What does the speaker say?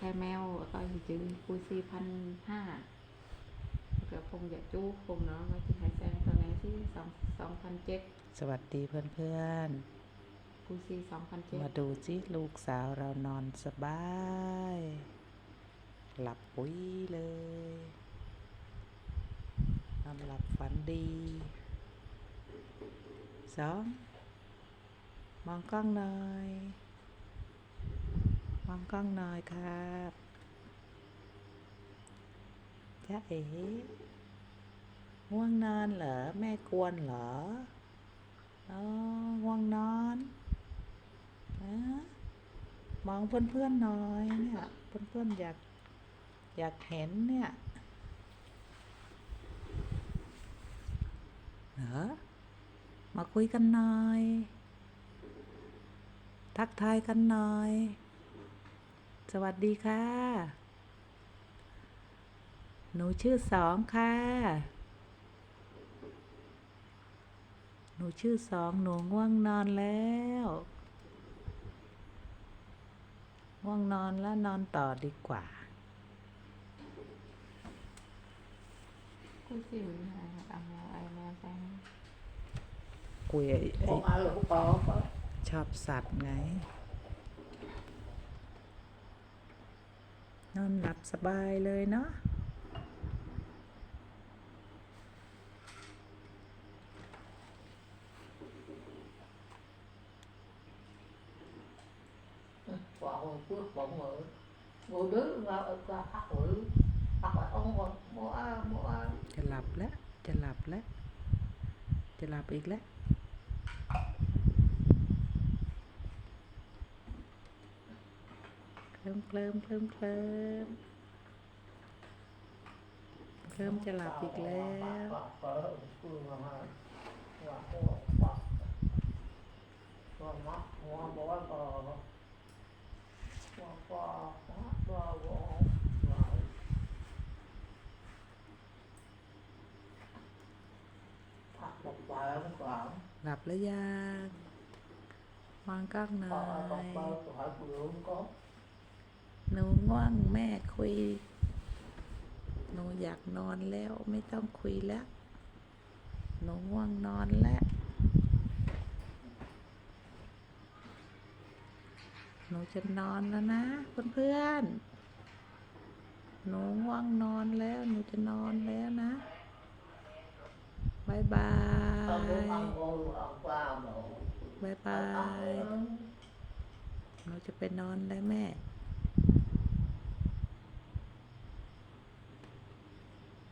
แค่แมวก็จือปุยสี่พันห้าก็คงจะจู้คงเนาะว่าที่หายแซงตอนไหนที่สองสองพันเจ็ดสวัสดีเพื่อนปุยสี่สองพันเจ็ดๆมาดูจิลูกสาวเรานอนสบาย หลับปุ๋ยเลยนอนหลับฝันดีสองมองกล้องหน่อยม องกล้องหน่อยครับจ้าเอ๋ง่วงนอนเหรอ แม่กวนเหรออ๋อง่วงนอนอะมองเพื่อนๆหน่อยเนี่ยเพื่อนๆอยากอยากเห็นเนี่ยเหรอมาคุยกันหน่อย ทักทายกันหน่อย สวัสดีค่ะ หนูชื่อสองค่ะ หนูชื่อสองหนูง่วงนอนแล้ว ง่วงนอนแล้วนอนต่อดีกว่าปุยสี่มันหายเอาแมวไอ้แมวแซงกุยไอ้ไอ้ Con ai là có có ชอบสัตว์ไง นอนหลับสบายเลยเนาะปวดหัวปวดหัวหัวหัดื้อว่าว่าพักหัวพักหัองหัวหัวหัวจะหลับแล้ว จะหลับแล้ว จะหลับอีกแล้ว เค ลิ้มเพิ่มเพิ่มเพิ่มเพิ่มจะหลับอีกแล้วหลับแล้วยังวางก้างหน่อย นูง่วงแม่คุย หนูอยากนอนแล้วไม่ต้องคุยแล้ว หนูง่วงนอนแล้ว หนูจะนอนแล้วนะเพื่อนๆ หนูง่วงนอนแล้ว หนูจะนอนแล้วนะบายบายบายบาย หนูจะไปนอนแล้วแม่